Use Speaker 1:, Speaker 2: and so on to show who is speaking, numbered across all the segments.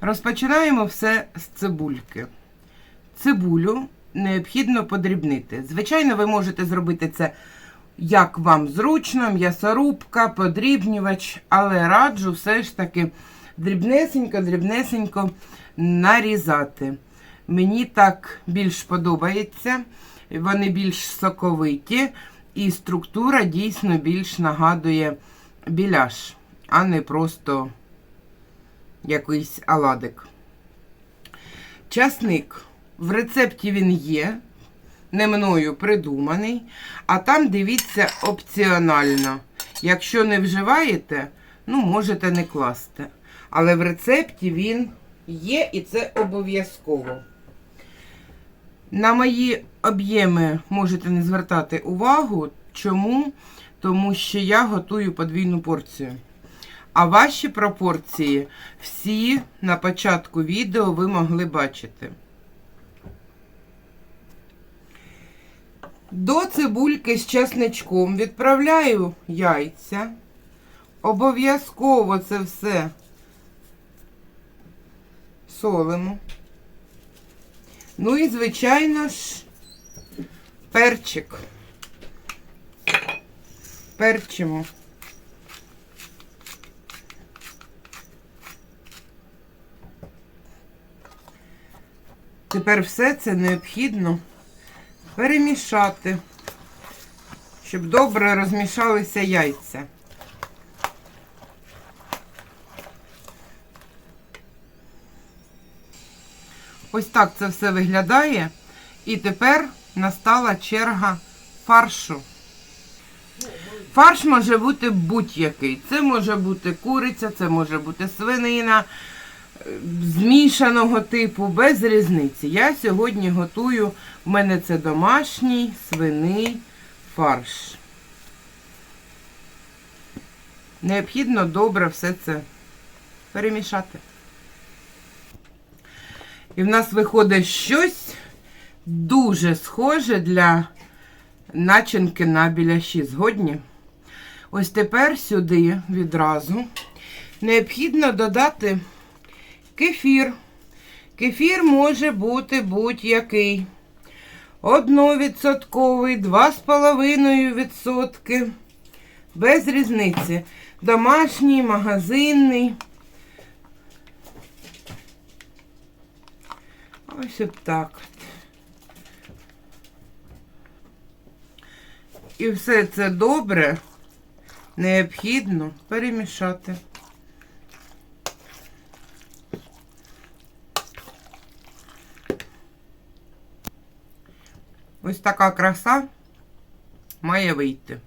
Speaker 1: Розпочинаємо все з цибульки. Цибулю необхідно подрібнити. Звичайно, ви можете зробити це як вам зручно, м'ясорубка, подрібнювач, але раджу все ж таки дрібнесенько, дрібнесенько нарізати. Мені так більш подобається, вони більш соковиті, і структура дійсно більш нагадує біляш, а не просто якийсь оладик. Часник. В рецепті він є, не мною придуманий, а там дивіться опціонально. Якщо не вживаєте, ну, можете не класти. Але в рецепті він є і це обов'язково. На мої об'єми можете не звертати увагу. Чому? Тому що я готую подвійну порцію. А ваші пропорції всі на початку відео ви могли бачити. До цибульки з чесничком відправляю яйця. Обов'язково це все солимо. Ну і, звичайно ж, перчик. Перчимо. Тепер все це необхідно перемішати, щоб добре розмішалися яйця. Ось так це все виглядає. І тепер настала черга фаршу. Фарш може бути будь-який. Це може бути куриця, це може бути свинина змішаного типу, без різниці. Я сьогодні готую, в мене це домашній свиний фарш. Необхідно добре все це перемішати. І в нас виходить щось дуже схоже для начинки на біляші. Згодні? Ось тепер сюди відразу необхідно додати кефір. Кефір може бути будь-який. Одновідсотковий, 2,5%. Без різниці. Домашній, магазинний. Ось от так. І все це добре необхідно перемішати. Ось така краса має вийти.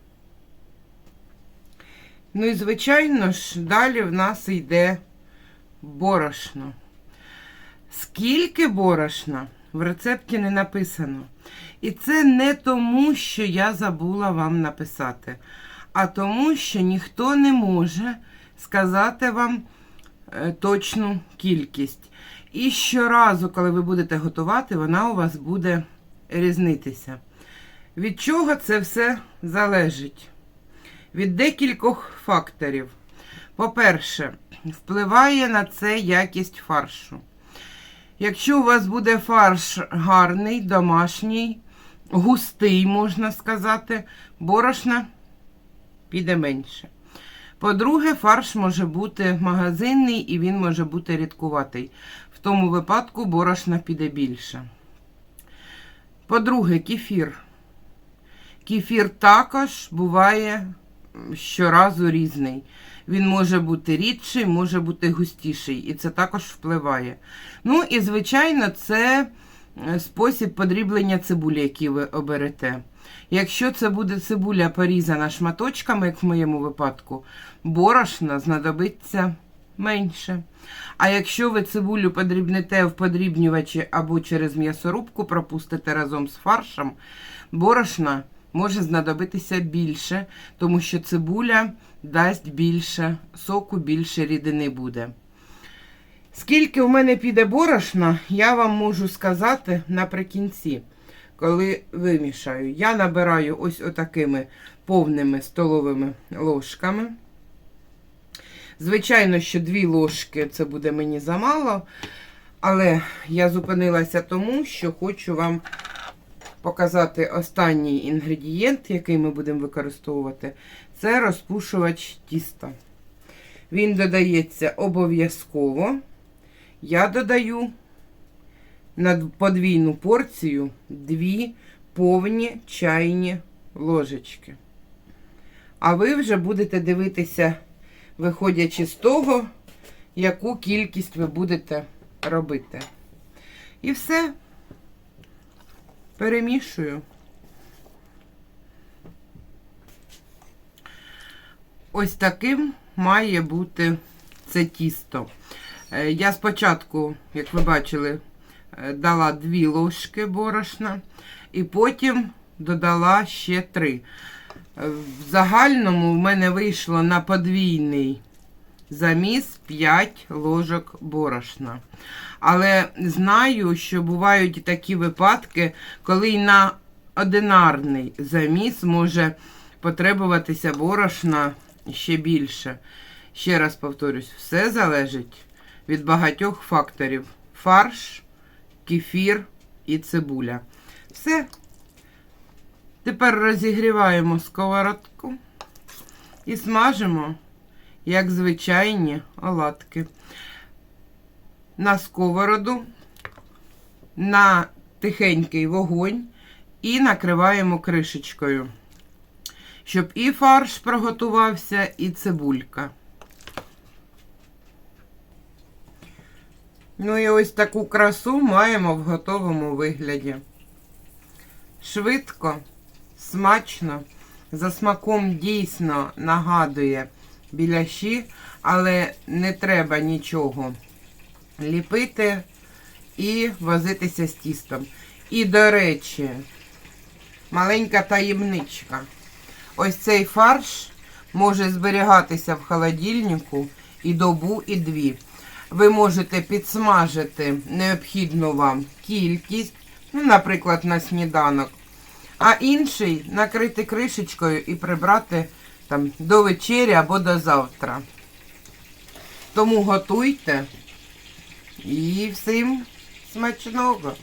Speaker 1: Ну і, звичайно ж, далі в нас йде борошно. Скільки борошна в рецепті не написано. І це не тому, що я забула вам написати, а тому, що ніхто не може сказати вам е, точну кількість. І щоразу, коли ви будете готувати, вона у вас буде різнитися. Від чого це все залежить? Від декількох факторів. По-перше, впливає на це якість фаршу. Якщо у вас буде фарш гарний, домашній, густий, можна сказати, борошна піде менше. По-друге, фарш може бути магазинний і він може бути рідкуватий. В тому випадку борошна піде більше. По-друге, кефір. Кефір також буває щоразу різний. Він може бути рідший, може бути густіший, і це також впливає. Ну і, звичайно, це е, спосіб подріблення цибулі, який ви оберете. Якщо це буде цибуля порізана шматочками, як в моєму випадку, борошна знадобиться менше. А якщо ви цибулю подрібнете в подрібнювачі або через м'ясорубку пропустите разом з фаршем, борошна може знадобитися більше, тому що цибуля дасть більше соку, більше рідини буде. Скільки в мене піде борошна, я вам можу сказати наприкінці, коли вимішаю. Я набираю ось отакими повними столовими ложками. Звичайно, що дві ложки це буде мені замало. Але я зупинилася тому, що хочу вам показати останній інгредієнт, який ми будемо використовувати. Це розпушувач тіста. Він додається обов'язково. Я додаю на подвійну порцію дві повні чайні ложечки. А ви вже будете дивитися, виходячи з того, яку кількість ви будете робити. І все. Перемішую. Ось таким має бути це тісто. Е, Я спочатку, як ви бачили, е, дала дві ложки борошна, і потім додала ще три. В загальному в мене вийшло на подвійний заміс 5 ложок борошна. Але знаю, що бувають такі випадки, коли й на одинарний заміс може потребуватися борошна ще більше. Ще раз повторюсь, все залежить від багатьох факторів: фарш, кефір і цибуля. Все. Тепер розігріваємо сковородку і смажимо, як звичайні оладки. На сковороду, на тихенький вогонь і накриваємо кришечкою, щоб і фарш приготувався, і цибулька. Ну і ось таку красу маємо в готовому вигляді. Швидко, смачно, за смаком дійсно нагадує біляші, але не треба нічого ліпити і возитися з тістом. І, до речі, маленька таємничка. Ось цей фарш може зберігатися в холодильнику і добу, і дві. Ви можете підсмажити необхідну вам кількість, ну, наприклад, на сніданок, а інший накрити кришечкою і прибрати там до вечері або до завтра. Тому готуйте і всім смачного!